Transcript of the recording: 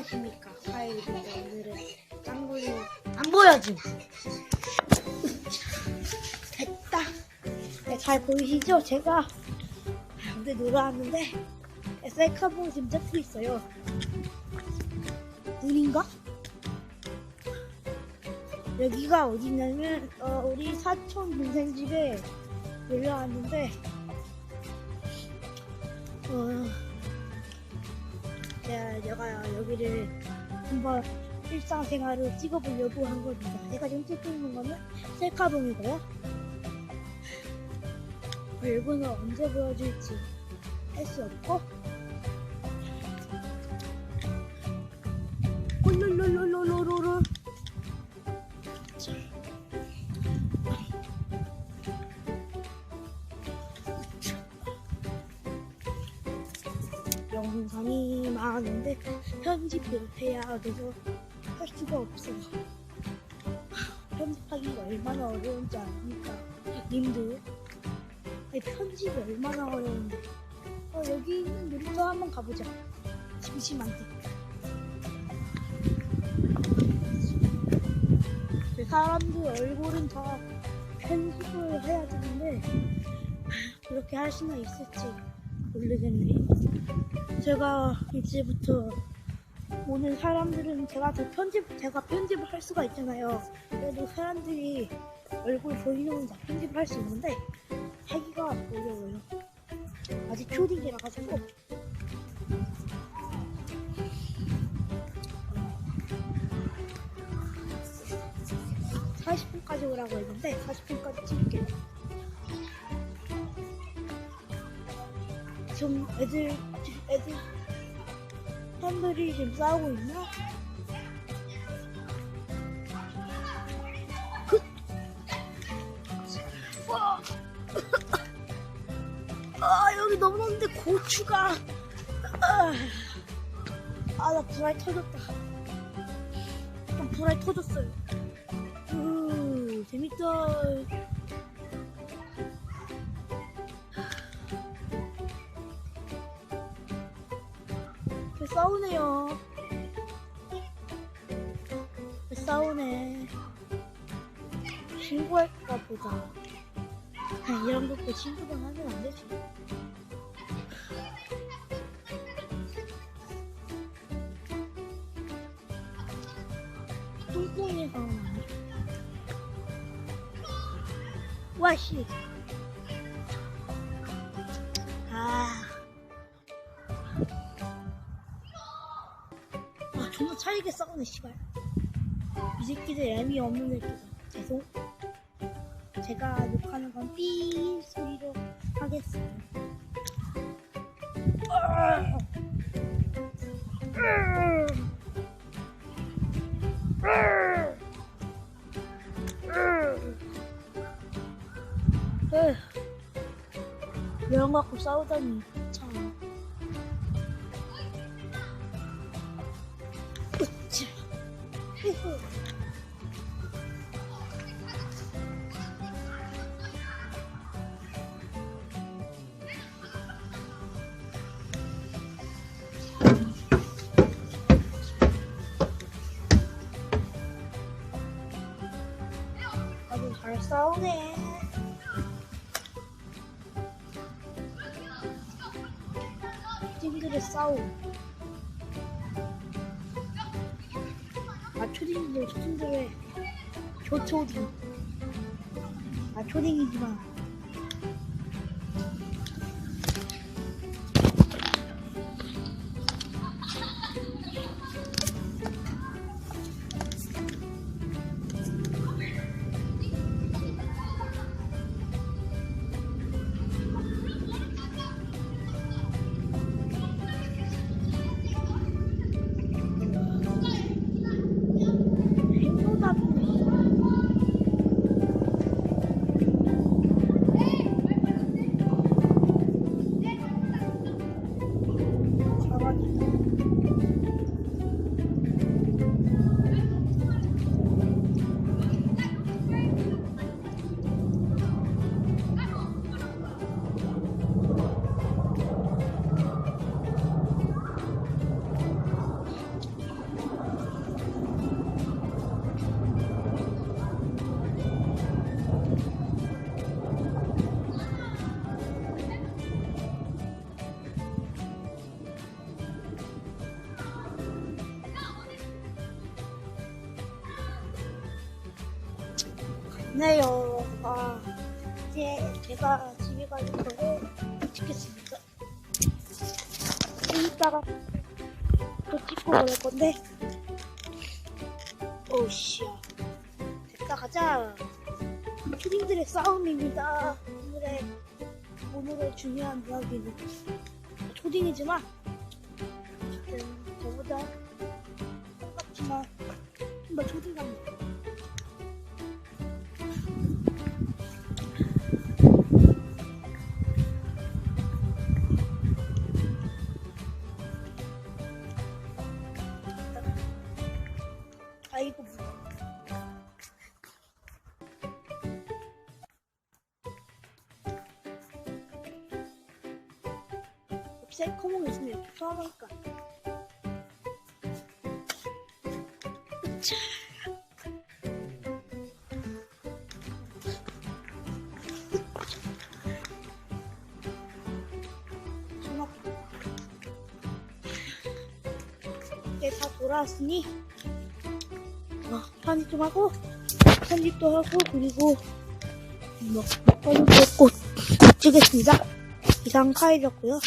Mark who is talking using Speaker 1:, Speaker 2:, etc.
Speaker 1: 안녕하십니까. 파일인데 오늘은 짱구리 안 보여줌 됐다. 네, 잘 보이시죠? 제가 오늘 놀러 왔는데 셀카봉 지금 잡고 있어요. 눈인가? 여기가 어디냐면 어, 우리 사촌 동생 집에 놀러 왔는데 어, 제가, 제가 여기를 한번 일상생활을 찍어보려고 한 겁니다. 제가 지금 찍고 있는 거는 셀카봉이고요. 이거는 언제 보여줄지 할 수 없고 영상이 많은데 편집을 해야 돼서 할 수가 없어요. 편집하기가 얼마나 어려운지 아십니까? 님들. 아니, 편집이 얼마나 어려운데. 어, 여기 있는 놀이터 한번 가보자. 심심한데. 그 사람들 얼굴은 다 편집을 해야 되는데, 그렇게 할 수는 있을지 모르겠네. 제가 이제부터 오는 사람들은 제가 더 편집, 제가 편집을 할 수가 있잖아요. 그래도 사람들이 얼굴 보이는 건다 편집을 할 수 있는데, 하기가 어려워요. 아직 초딩이라 가지고. 사십 분까지 오라고 했는데, 40분까지 찍을게요. 좀 애들, 애들, 팬들이 지금 싸우고 있나? 아, 여기 넘어졌는데 고추가. 아, 아, 나 불알 터졌다. 좀 불알 터졌어요. 우, 재밌다. 싸우네요. 왜 싸우네. 친구할까 보다. 이런 것도 친구랑 하면 안 되지. 뚱뚱이가 나네. 와, 씨. 존나 차이게 싸우네, 씨발. 이 새끼들 애미 없는 애들. 죄송. 제가 욕하는 건 삐 소리로. 아. 아. 아. 에휴. 명 갖고 싸우다니 찡그레 싸움. 아, 초딩도 초딩들의 조초딩. 아, 초딩이지만. 네요. 아, 이제 제가 집에 가는 거를 찍겠습니다. 좀 이따가 또 찍고 그럴 건데. 오우씨야. 됐다, 가자. 초딩들의 싸움입니다. 오늘의, 오늘의 중요한 이야기는. 초딩이지만, 저보다 똑같지만, 좀더 초딩 같네. 아 셀 커먼 있으면 이렇게 써놓을까 자 이제 다 돌아왔으니 어, 편집 좀 하고 편집도 하고 그리고 뭐 먹거리도 꼭 찍겠습니다. 이상 카이였고요.